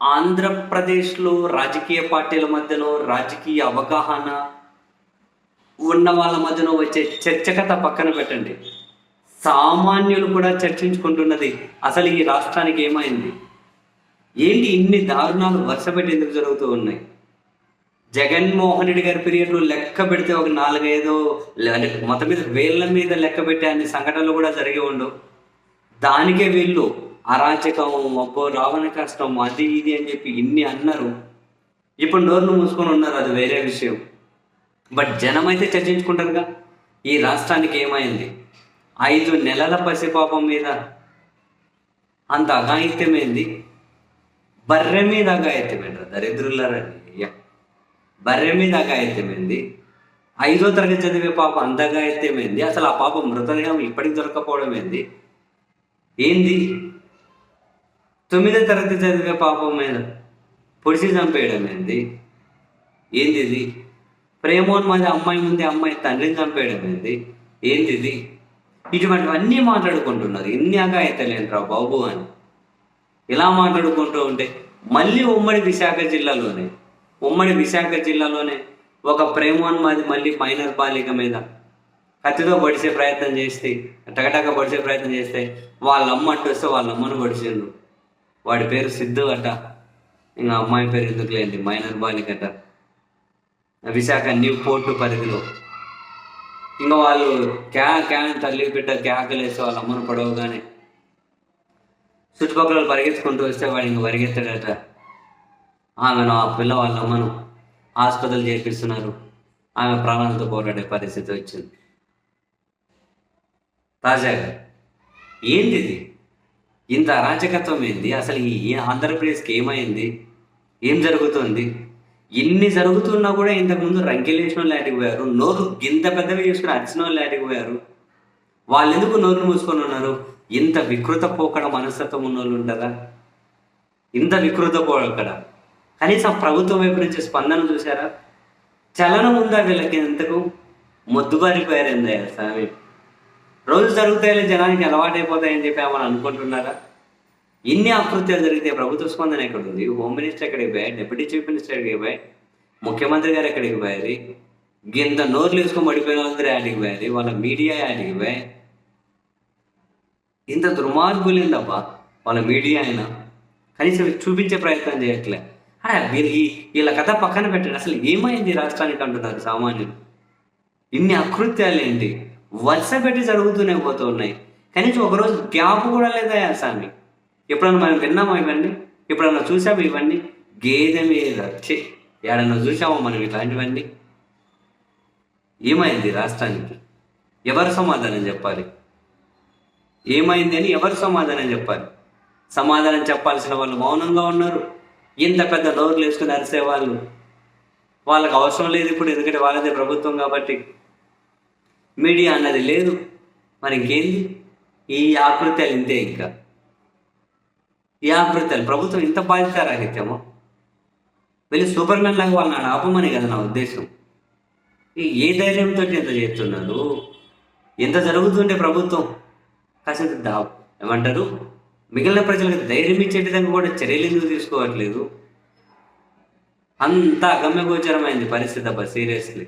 ఆంధ్రప్రదేశ్లో రాజకీయ పార్టీల మధ్యలో రాజకీయ అవగాహన ఉన్న వాళ్ళ మధ్యలో వచ్చే చర్చ కథ పక్కన పెట్టండి. సామాన్యులు కూడా చర్చించుకుంటున్నది అసలు ఈ రాష్ట్రానికి ఏమైంది? ఏంటి ఇన్ని దారుణాలు వరుసపెట్టి ఎందుకు జరుగుతూ ఉన్నాయి? జగన్మోహన్ రెడ్డి గారి పీరియడ్లో లెక్క పెడితే ఒక నాలుగైదు మొత్తం మీద వేళ్ళ మీద లెక్క పెట్టే అన్ని సంఘటనలు కూడా జరిగి ఉండవు. దానికే వీళ్ళు అరాచకం అబ్బో రావణ కష్టం అది ఇది అని చెప్పి ఇన్ని అన్నారు. ఇప్పుడు నోర్లు మూసుకొని ఉన్నారు అది వేరే విషయం. బట్ జనం అయితే చర్చించుకుంటారుగా. ఈ రాష్ట్రానికి ఏమైంది? ఐదు నెలల పసిపాపం మీద అంత అఘాయిత్యమైంది? బర్రె మీద అఘాయిత్యమైంది దరిద్రులరని బర్రె మీద అఘాయిత్యమైంది? ఐదో తరగతి చదివే పాప అంత అఘాయిత్యమైంది? అసలు ఆ పాప మృతదేహం ఇప్పటికి దొరకపోవడం ఏంది ఏంది? తొమ్మిదో తరగతి చదివే పాపం మీద పొడిచి చంపేయడం ఏంది? ఏంది ఇది? ప్రేమోన్మాది అమ్మాయి ముందే అమ్మాయి తండ్రిని చంపేయడం ఏంది? ఏంది ఇది? ఇటువంటివన్నీ మాట్లాడుకుంటున్నారు. ఇన్ని అగాయతలేంట్రా బాబు అని. ఇలా మాట్లాడుకుంటూ ఉంటే మళ్ళీ ఉమ్మడి విశాఖ జిల్లాలోనే ఉమ్మడి విశాఖ జిల్లాలోనే ఒక ప్రేమోన్మాది మళ్ళీ మైనర్ బాలిక మీద కత్తితో పొడిచే ప్రయత్నం చేస్తే టకటక పొడిచే ప్రయత్నం చేస్తే వాళ్ళ అమ్మ వస్తే వాళ్ళ అమ్మను వాడి పేరు సిద్ధు అట. ఇంకా అమ్మాయి పేరు ఎందుకు లేండి మైనర్ బాలికట విశాఖ న్యూ పోర్టు పరిధిలో. ఇంకా వాళ్ళు క్యా క్యా తల్లి బిడ్డ క్యాకలేసి వాళ్ళ అమ్మను పడవగానే చుట్టుపక్కల పరిగెత్తుకుంటూ వస్తే వాడు ఇంక పరిగెత్తాడట. ఆమెను ఆ పిల్ల వాళ్ళ అమ్మను హాస్పిటల్ చేపిస్తున్నారు. ఆమె ప్రాణాలతో పోరాడే పరిస్థితి వచ్చింది. తాజాగా ఏంటిది? ఇది ఇంత అరాచకత్వం ఏంది? అసలు ఈ ఆంధ్రప్రదేశ్కి ఏమైంది? ఏం జరుగుతుంది? ఇన్ని జరుగుతున్నా కూడా ఇంతకుముందు రంకెలేసిన వాళ్ళు లాంటికి పోయారు? నోరు గింత పెద్దవి చేసుకుని అరిచిన వాళ్ళు లాంటికి పోయారు? వాళ్ళు ఎందుకు నోరు మూసుకొని ఉన్నారు? ఇంత వికృత పోకడ మనస్తత్వం ఉన్న వాళ్ళు ఉంటారా? ఇంత వికృత పోకడ. కనీసం ప్రభుత్వం వైపు నుంచి స్పందన చూసారా చలనం ఉందా వీళ్ళకి ఎంతకు మొద్దుబారిపోయారు ఏందయ్యా స్వామి? రోజు జరుగుతాయి జనానికి అలవాటైపోతాయని చెప్పి ఏమైనా అనుకుంటున్నారా? ఇన్ని అకృత్యాలు జరిగితే ప్రభుత్వ స్పందన ఎక్కడ ఉంది హోమ్ మినిస్టర్ ఎక్కడికి పోయాయి డిప్యూటీ చీఫ్ మినిస్టర్ ఎక్కడికి పోయాయి ముఖ్యమంత్రి గారు ఎక్కడికి పోయారు? గింత నోర్లు వేసుకొని పడిపోయిన వాళ్ళందరూ యాడికి పోయారు? వాళ్ళ మీడియా యాడికి పోయాయి ఇంత దుర్మార్గులేందబ్బా వాళ్ళ మీడియా అయినా? కనీసం చూపించే ప్రయత్నం చేయట్లే. వీళ్ళు వీళ్ళ కథ పక్కన పెట్టండి. అసలు ఏమైంది రాష్ట్రానికి అంటున్నారు సామాన్యులు? ఇన్ని అకృత్యాలు ఏంటి వరుస పెట్టి జరుగుతూనే పోతూ ఉన్నాయి. కనీసం ఒకరోజు గ్యాప్ కూడా లేదా స్వామి ఎప్పుడన్నా మనం విన్నామా ఇవన్నీ? ఎప్పుడన్నా చూసాము ఇవన్నీ? గేదె మీద. వచ్చి ఏడన్నా చూసామో మనం ఇట్లాంటివన్నీ? ఏమైంది రాష్ట్రానికి? ఎవరు సమాధానం చెప్పాలి? ఏమైంది అని ఎవరు సమాధానం చెప్పాలి? సమాధానం చెప్పాల్సిన వాళ్ళు మౌనంగా ఉన్నారు. ఇంత పెద్ద నోర్లు వేసుకుని అరిసే వాళ్ళు. వాళ్ళకి అవసరం లేదు ఇప్పుడు ఎందుకంటే వాళ్ళదే ప్రభుత్వం కాబట్టి. మీడియా అన్నది లేదు. మరి ఇంకేంది ఈ ఆకృతలు ఇంతే ఇంకా. ఈ ఆకృతలు ప్రభుత్వం ఇంత బాధ్యత రాహిత్యమో వెళ్ళి సూపర్ మ్యాన్ లాగా వాళ్ళని ఆపమని కదా నా ఉద్దేశం. ఈ ఏ ధైర్యంతో ఎంత చేస్తున్నారు? ఎంత జరుగుతుంటే ప్రభుత్వం? కాసేపు దా ఏమంటారు? మిగిలిన ప్రజలకు ధైర్యం ఇచ్చేటదానికి కూడా చర్యలు ఎందుకు తీసుకోవట్లేదు? అంత అగమ్యగోచరమైంది పరిస్థితి అబ్బా సీరియస్లీ